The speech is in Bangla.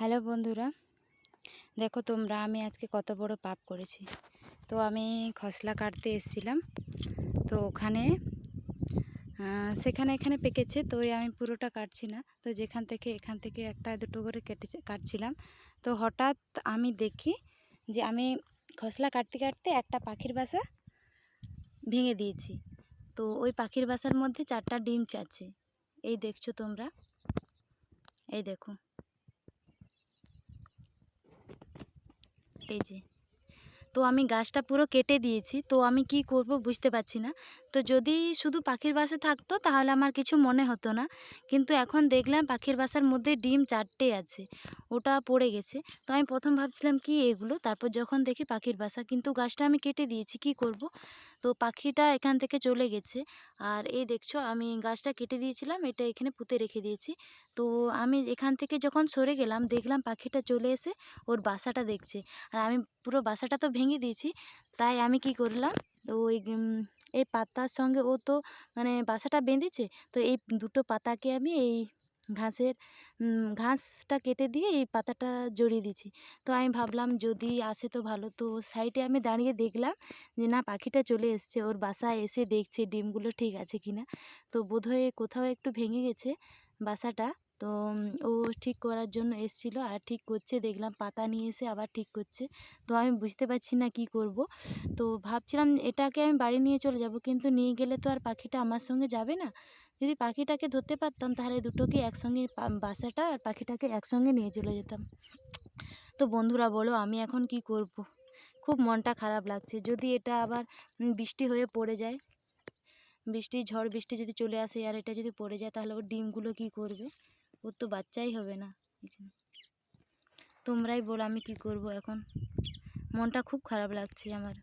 হ্যালো বন্ধুরা, দেখো তোমরা আমি আজকে কত বড় পাপ করেছি। তো আমি খসলা কাটতে এসেছিলাম, তো ওখানে সেখানে এখানে পেকেছে, তো আমি পুরোটা কাটছি না। তো যেখান থেকে, এখান থেকে একটা দুটো করে কেটে কাটছিলাম। তো হঠাৎ আমি দেখি যে আমি খসলা কাটতে কাটতে একটা পাখির বাসা ভেঙে দিয়েছি। তো ওই পাখির বাসার মধ্যে চারটা ডিম চাচ্ছে। এই দেখছ তোমরা? এই দেখো। এই যে। তো আমি গাছটা পুরো কেটে দিয়েছি, তো আমি কি করব বুঝতে পারছি না। তো যদি শুধু পাখির বাসা থাকতো তাহলে আমার কিছু মনে হতো না। কিন্তু এখন দেখলাম পাখির বাসার মধ্যে ডিম চারটে আছে, ওটা পড়ে গেছে। তো আমি প্রথম ভাবছিলাম কি এগুলো? তারপর যখন দেখি পাখির বাসা, কিন্তু গাছটা আমি কেটে দিয়েছি, কি করব? তো পাখিটা এখান থেকে চলে গেছে। আর এই দেখছ, আমি গাছটা কেটে দিয়েছিলাম, এটা এখানে পুঁতে রেখে দিয়েছি। তো আমি এখান থেকে যখন সরে গেলাম, দেখলাম পাখিটা চলে এসে ওর বাসাটা দেখছে। আর আমি পুরো বাসাটা তো ভেঙে দিয়েছি, তাই আমি কি করলাম, ওই এই পাতার সঙ্গে ও তো মানে বাসাটা বেঁধেছে, তো এই দুটো পাতাকে আমি এই ঘাসের ঘাসটা কেটে দিয়ে এই পাতাটা জড়িয়ে দিয়েছি। তো আমি ভাবলাম যদি আসে তো ভালো। তো সাইডে আমি দাঁড়িয়ে দেখলাম যে না, পাখিটা চলে এসছে। ওর বাসায় এসে দেখছে ডিমগুলো ঠিক আছে কিনা তো বোধহয় কোথাও একটু ভেঙে গেছে বাসাটা। তো ও ঠিক করার জন্য এসছিল আর ঠিক করছে। দেখলাম পাতা নিয়ে এসে আবার ঠিক করছে। তো আমি বুঝতে পারছি না কি করব। তো ভাবছিলাম এটাকে আমি বাড়ি নিয়ে চলে যাব। কিন্তু নিয়ে গেলে তো আর পাখিটা আমার সঙ্গে যাবে না। যদি পাখিটাকে ধরতে পারতাম, তাহলে দুটোকে একসঙ্গে বাসাটা আর পাখিটাকে একসঙ্গে নিয়ে চলে যেতাম। তো বন্ধুরা বলো, আমি এখন কি করব? খুব মনটা খারাপ লাগছে। যদি এটা আবার বৃষ্টি হয়ে পড়ে যায়, বৃষ্টি, ঝড় বৃষ্টি যদি চলে আসে আর এটা যদি পড়ে যায়, তাহলে ওর ডিমগুলো কি করবে? ওর তো বাচ্চাই হবে না। তোমরাই বলো আমি কি করব এখন। মনটা খুব খারাপ লাগছে আমার।